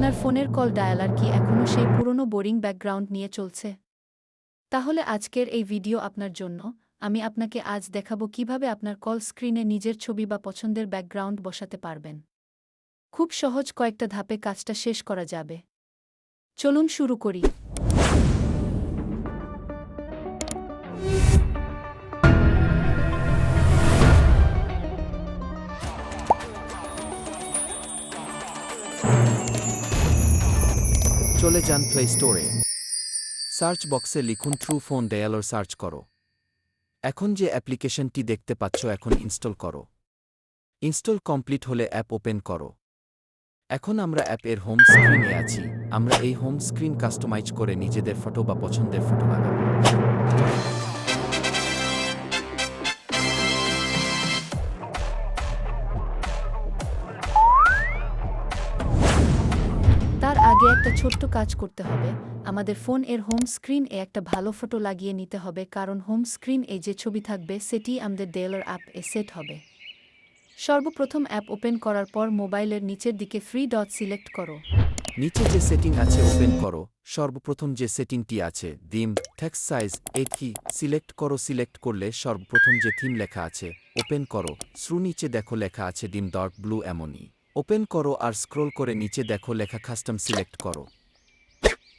আপনার ফোনের call dialler কি এখনও সেই পুরনো বোরিং ব্যাকগ্রাউন্ড নিয়ে চলছে? তাহলে আজকের এই ভিডিও আপনার জন্য। আমি আপনাকে আজ দেখাবো কীভাবে আপনার কল স্ক্রিনে নিজের ছবি বা পছন্দের ব্যাকগ্রাউন্ড বসাতে পারবেন। খুব সহজ কয়েকটা ধাপে কাজটা শেষ করা যাবে। চলুন শুরু করি। চলে যান প্লে স্টোরে সার্চ বক্সে লিখুন থ্রু ফোন ডায়ালর সার্চ করো। এখন যে অ্যাপ্লিকেশনটি দেখতে পাচ্ছ, এখন ইনস্টল করো। ইনস্টল কমপ্লিট হলে অ্যাপ ওপেন করো। এখন আমরা অ্যাপের হোম স্ক্রিনে আছি। আমরা এই হোম স্ক্রিন কাস্টমাইজ করে নিজেদের ফটো বা পছন্দের ফটো লাগাবো আগে একটা ছোট্ট কাজ করতে হবে। আমাদের ফোন এর হোম স্ক্রিন এ একটা ভালো ফটো লাগিয়ে নিতে হবে, কারণ হোম স্ক্রিন এ যে ছবি থাকবে সেটি আমাদের ডেলার অ্যাপ এ সেট হবে। সর্বপ্রথম অ্যাপ ওপেন করার পর মোবাইলের নিচের দিকে ফ্রি ডট সিলেক্ট করো। নিচে যে সেটিং আছে ওপেন করো, সর্বপ্রথম যে সেটিংটি আছে দিম টেক্সট সাইজ এ কি সিলেক্ট করো সিলেক্ট করলে সর্বপ্রথম যে থিম লেখা আছে ওপেন করো। শ্রু নিচে দেখো লেখা আছে ডিম ডট ব্লু এমনই। ওপেন করো আর স্ক্রোল করে নিচে দেখো লেখা কাস্টম সিলেক্ট করো।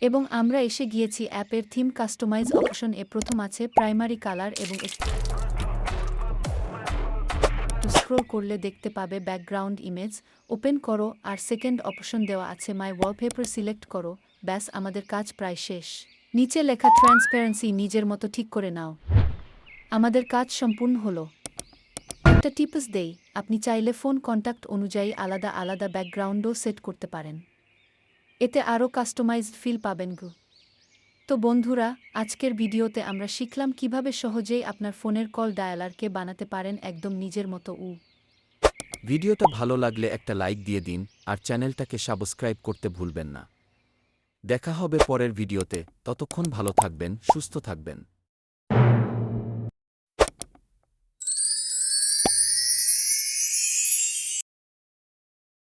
এবং আমরা এসে গিয়েছি অ্যাপের থিম কাস্টমাইজ অপশন এ প্রথম আছে প্রাইমারি কালার এবং স্ক্রোল করলে দেখতে পাবে ব্যাকগ্রাউন্ড ইমেজ। ওপেন করো আর সেকেন্ড অপশন দেওয়া আছে মাই ওয়ালপেপার সিলেক্ট করো। ব্যাস, আমাদের কাজ প্রায় শেষ। নিচে লেখা ট্রান্সপারেন্সি নিজের মতো ঠিক করে নাও। আমাদের কাজ সম্পূর্ণ হলো। একটা টিপস দেই, আপনি চাইলে ফোন কন্ট্যাক্ট অনুযায়ী আলাদা আলাদা ব্যাকগ্রাউন্ডও সেট করতে পারেন। এতে আরও কাস্টমাইজড ফিল পাবেন গু। তো বন্ধুরা, আজকের ভিডিওতে আমরা শিখলাম কীভাবে সহজেই আপনার ফোনের কল ডায়ালারকে বানাতে পারেন একদম নিজের মতো উ। ভিডিওটা ভালো লাগলে একটা লাইক দিয়ে দিন, আর চ্যানেলটাকে সাবস্ক্রাইব করতে ভুলবেন না। দেখা হবে পরের ভিডিওতে, ততক্ষণ ভালো থাকবেন, সুস্থ থাকবেন।